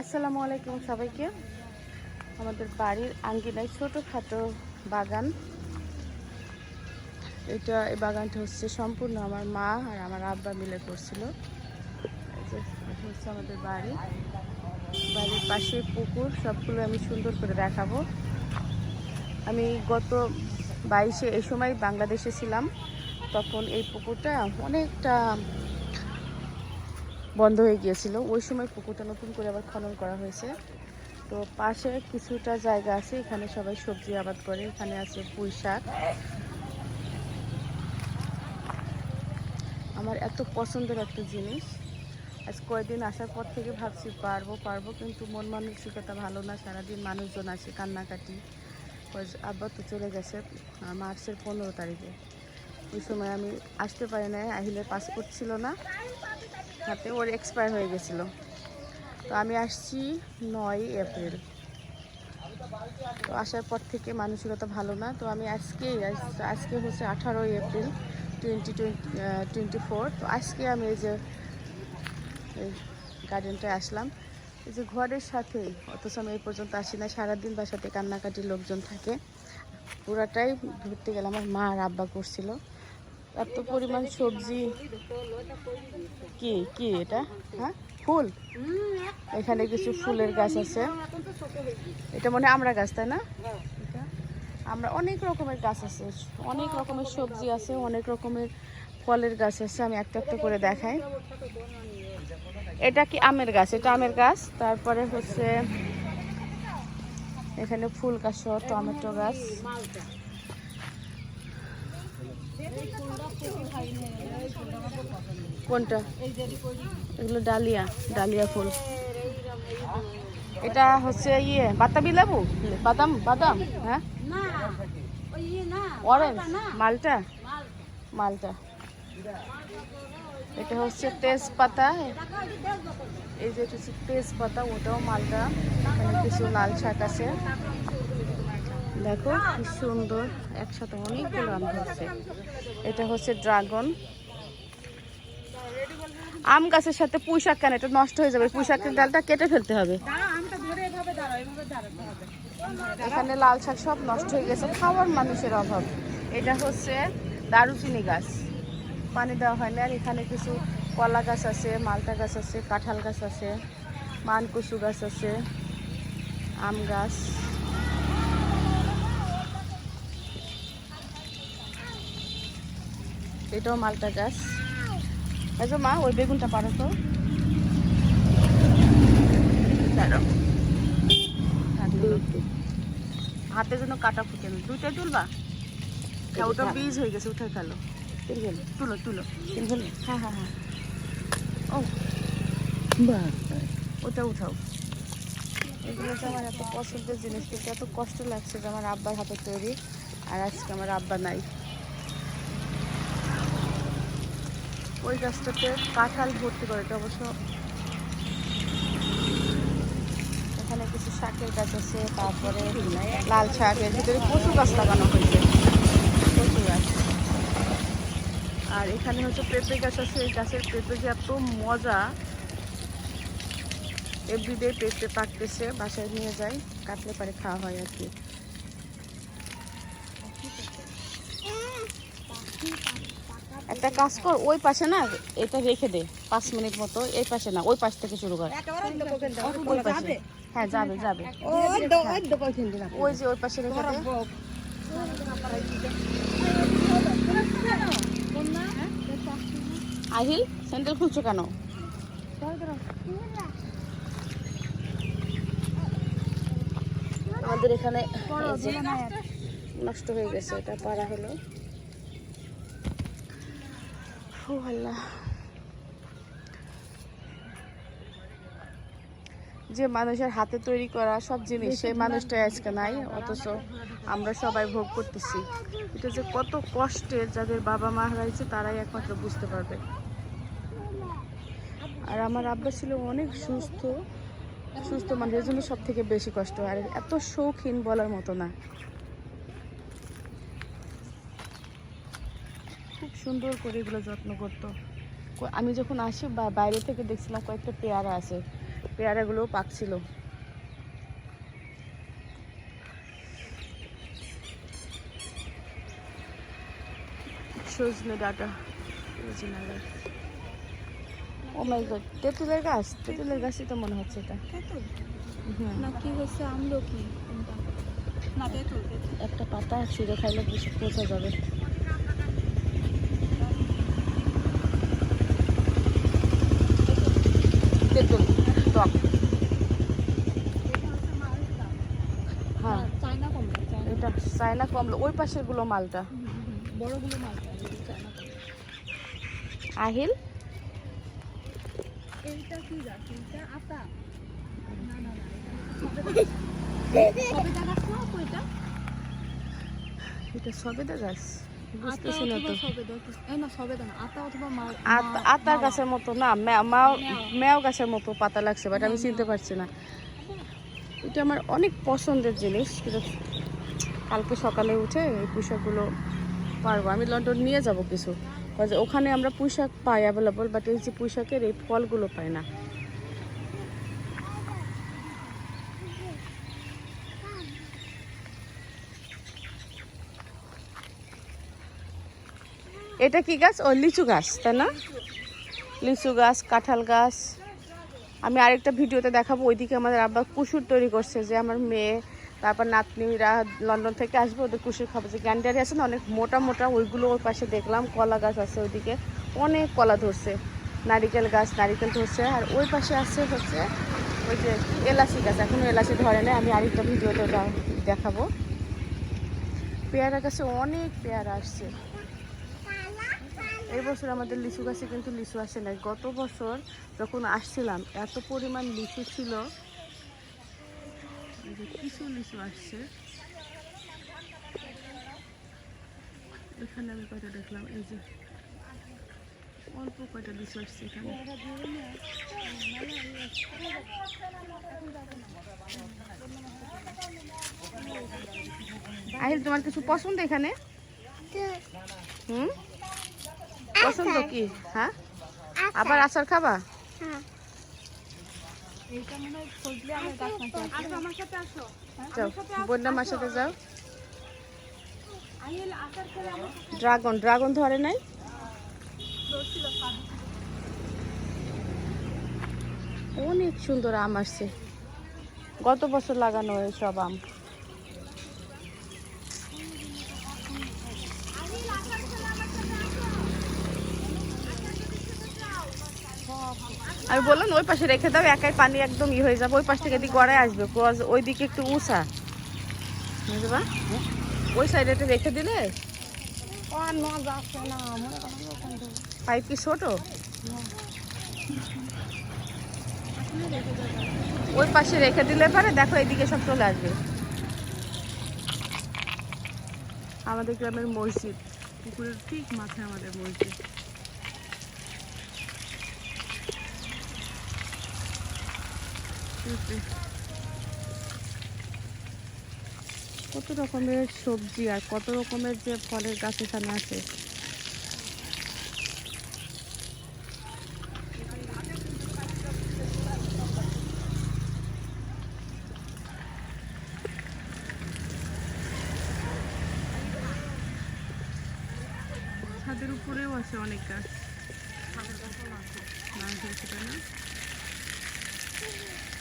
আসসালামু আলাইকুম সবাইকে। আমাদের বাড়ির আঙ্গিনায় ছোটোখাটো বাগান। এটা এই বাগানটা হচ্ছে সম্পূর্ণ আমার মা আর আমার আব্বা মিলে করছিল। হচ্ছে আমাদের বাড়ি। বাড়ির পাশে পুকুর, সবগুলো আমি সুন্দর করে দেখাবো। আমি গত বাইশে, এই সময় বাংলাদেশে ছিলাম। তখন এই পুকুরটা অনেকটা বন্ধ হয়ে গিয়েছিল। ওই সময় পুকুরটা নতুন করে আবার খনন করা হয়েছে। তো পাশে কিছুটা জায়গা আছে, এখানে সবাই সবজি আবাদ করে। এখানে আছে পুঁই শাক। আমার এত পছন্দের একটা জিনিস। আজ কয়েকদিন আসার পর থেকে ভাবছি পারব পারব, কিন্তু মন মানসিকতা ভালো না। সারাদিন মানুষজন আছে, কান্নাকাটি। আব্বা তো চলে গেছে মার্চের পনেরো তারিখে। ওই সময় আমি আসতে পারি না আহিলের পাসপোর্ট ছিল না। হাতে ওর এক্সপায়ার হয়ে গেছিল। তো আমি আসছি নয় এপ্রিল। তো আসার পর থেকে মানসিকতা ভালো না, তো আমি আজকেই আজ- আজকে হচ্ছে আঠারোই এপ্রিল টোয়েন্টি টোয়েন্টি ফোর তো আজকে আমি এই যে, এই গার্ডেনটায় আসলাম। এই যে ঘরের সাথেই অথচ আমি এই পর্যন্ত আসি না সারাদিন বাসাতে কান্নাকাটি লোকজন থাকে। পুরাটাই ঘুরতে গেলাম আমার মা আর আব্বা করছিল। এত পরিমাণ সবজি। কি কি এটা? হ্যাঁ? ফুল? এখানে কিছু ফুলের গাছ আছে। এটা মনে আমরা গাছ, তাই না? আমরা অনেক রকমের গাছ আছে। অনেক রকমের সবজি আছে, অনেক রকমের ফলের গাছ আছে। আমি একটা একটা করে দেখাই। এটা কি আমের গাছ? এটা আমের গাছ। তারপরে হচ্ছে এখানে ফুল গাছ টমেটো গাছ। কোনটা? এগুলো ডালিয়া ডালিয়া ফুল। এটা হচ্ছে ইয়ে বাতাবি লেবু? বাদাম বাদাম হ্যাঁ? অরেঞ্জ মালটা? মালটা। এটা হচ্ছে তেজপাতা। এই যে হচ্ছে তেজপাতা, ওটাও মালটা। কিছু লাল শাক আছে। দেখো কি সুন্দর একসাথে অনেকগুলো আম ধরছে। এটা হচ্ছে ড্রাগন। আম গাছের সাথে পুঁই শাক কেন? এটা নষ্ট হয়ে যাবে। পুঁই শাকের ডালটা কেটে ফেলতে হবে। এখানে লাল শাক সব নষ্ট হয়ে গেছে। খাওয়ার মানুষের অভাব। এটা হচ্ছে দারুচিনি গাছ। পানি দেওয়া হয় না। আর এখানে কিছু কলা গাছ আছে মালটা গাছ আছে কাঁঠাল গাছ আছে মানকুসু গাছ আছে আম গাছ। এটাও মালটা গাছ। যে মা ওই বেগুনটা পারো তো। দাঁড়াও। হাতে যেন কাটা ফুটে না। দুইটাই তুলবা? হ্যাঁ ওটা বীজ হয়ে গেছে উঠে ফেলো। তুলো তুলো। হ্যাঁ হ্যাঁ হ্যাঁ। ও। ওটা উঠাও। এগুলো তো আমার এত পছন্দের জিনিস কিন্তু এত কষ্ট লাগছে যে আমার আব্বার হাতে তৈরি। আর আজকে আমার আব্বা নাই। ওই গাছটাতে কাঁঠাল ভর্তি করে এটা অবশ্য এখানে কিছু শাকের গাছ আছে, তারপরে লাল শাক এর ভিতরে কচু গাছ লাগানো হয়েছে। গাছ। আর এখানে হচ্ছে পেঁপে গাছ আছে, এই গাছের পেঁপে যে এত মজা এভরিডে পেঁপে পাকতেছে, বাসায় নিয়ে যাই, কাটলে পারে খাওয়া হয় আর কি। একটা কাজ কর ওই পাশে না এটা রেখে দে পাঁচ মিনিট মতো এই পাশে না ওই পাশ থেকে শুরু কর। ওই পাশে হ্যাঁ যাবে যাবে। ওই যে ওই পাশে রেখে দে। আহিল স্যান্ডেল খুলছো কেন? আমাদের এখানে নষ্ট হয়ে গেছে এটা পারা হলো। ও আল্লাহ। যে মানুষের হাতে তৈরি করা সব জিনিস, সেই মানুষটাই আজকে নাই, অথচ আমরা সবাই ভোগ করতেছি। এটা যে কত কষ্টের, যাদের বাবা মা হারাইছে, তারাই একমাত্র বুঝতে পারবে। আর আমার আব্বা ছিল অনেক সুস্থ সুস্থ মানুষের জন্য সব থেকে বেশি কষ্ট। আর এত শৌখিন বলার মতো না। সুন্দর করে এগুলো যত্ন করতো। আমি যখন আসি বা বাইরে থেকে দেখছিলাম কয়েকটা পেয়ারা আছে পেয়ারাগুলো পাকছিল। সজনে ডাটা ও মাই গড তেঁতুলের গাছ তেঁতুলের গাছই তো মনে হচ্ছে এটা। না কি আমলকি না তেঁতুল। একটা পাতা ছিঁড়ে খাইলে বেশি পচে যাবে। তেঁতুল টক। হ্যাঁ। এটা চায়না কমলা। ওই পাশেরগুলো মালটা। বড়গুলো মালটা এগুলো আহিল? এইটা কি গাছ। এইটা আতা না না না এটা সবেদা গাছ। না কইটা এটা সবেদা গাছ আতা বুঝতেছি না তো। সবেদা এই না সবেদা না আতা অথবা মা আত- আতা গাছের মতো না মেও গাছের মতো পাতা লাগছে বাট আমি চিনতে পারছি না। এটা আমার অনেক পছন্দের জিনিস কিন্তু কালকে সকালে উঠে এই পোশাকগুলো পারব। আমি লন্ডন নিয়ে যাব কিছু। ওখানে আমরা পোশাক পাই অ্যাভেলেবল বাট এই যে পোশাকের এই ফলগুলো পাই না। এটা কি গাছ? ও, লিচু গাছ, তাই না? লিচু গাছ, কাঁঠাল গাছ। আমি আরেকটা ভিডিওতে দেখাবো, ওইদিকে আমাদের আব্বা কুসুর তৈরি করছে, যে আমার মেয়ে, তারপর নাতনিরা লন্ডন থেকে আসবে, ওদের কুসুর খাব। যে গ্যান্ডারি আছে না, অনেক মোটা মোটা, ওইগুলো ওর পাশে দেখলাম, কলা গাছ আছে ওইদিকে। অনেক কলা ধরছে। নারিকেল গাছ, নারিকেল ধরছে, আর ওই পাশে আছে হচ্ছে ওই যে এলাচি গাছ এখনও এলাচি ধরে নেই, আমি আরেকটা ভিডিওতে দেখাবো। পেয়ারা গাছে অনেক পেয়ারা আসছে। এই বছর আমাদের লিচু গাছে কিন্তু লিচু আসে নাই। গত বছর যখন আসছিলাম এত পরিমাণ লিচু ছিল। কিছু লিচু আসছে। এখানে আমি কয়টা দেখলাম? এই যে অল্প কয়টা লিচু আসছে এখানে। আহিল তোমার কিছু পছন্দ এখানে? হুম? পছন্দ কি? হ্যাঁ? আবার আচার খাবা? এইটা হয় নাকি আসো। আমার সাথে যাও বন্যামার সাথে ড্রাগন ড্রাগন ধরে নাই? অনেক সুন্দর আম আসছে। গত বছর লাগানো সব আম। আমি বললাম, ওই পাশে রেখে দাও, একাই পানি একদম ই হয়ে যাবে। ওই পাশ থেকে গড়ায় আসবে ওই দিকে একটু উঁচা। বুঝবা ওই সাইডে রেখে দিলে? পাইপ কি ছোট? ওই পাশে রেখে দিলে পারে, দেখো এইদিকে সব চলে আসবে। আমাদের গ্রামের মসজিদ, পুকুরের ঠিক মাথায় আমাদের মসজিদ এই যে। কত রকমের সবজি আর কত রকমের যে ফলের গাছ এখানে আছে? ছাদের উপরেও আছে অনেক গাছ। নারকেল সেটা না ভালো সারা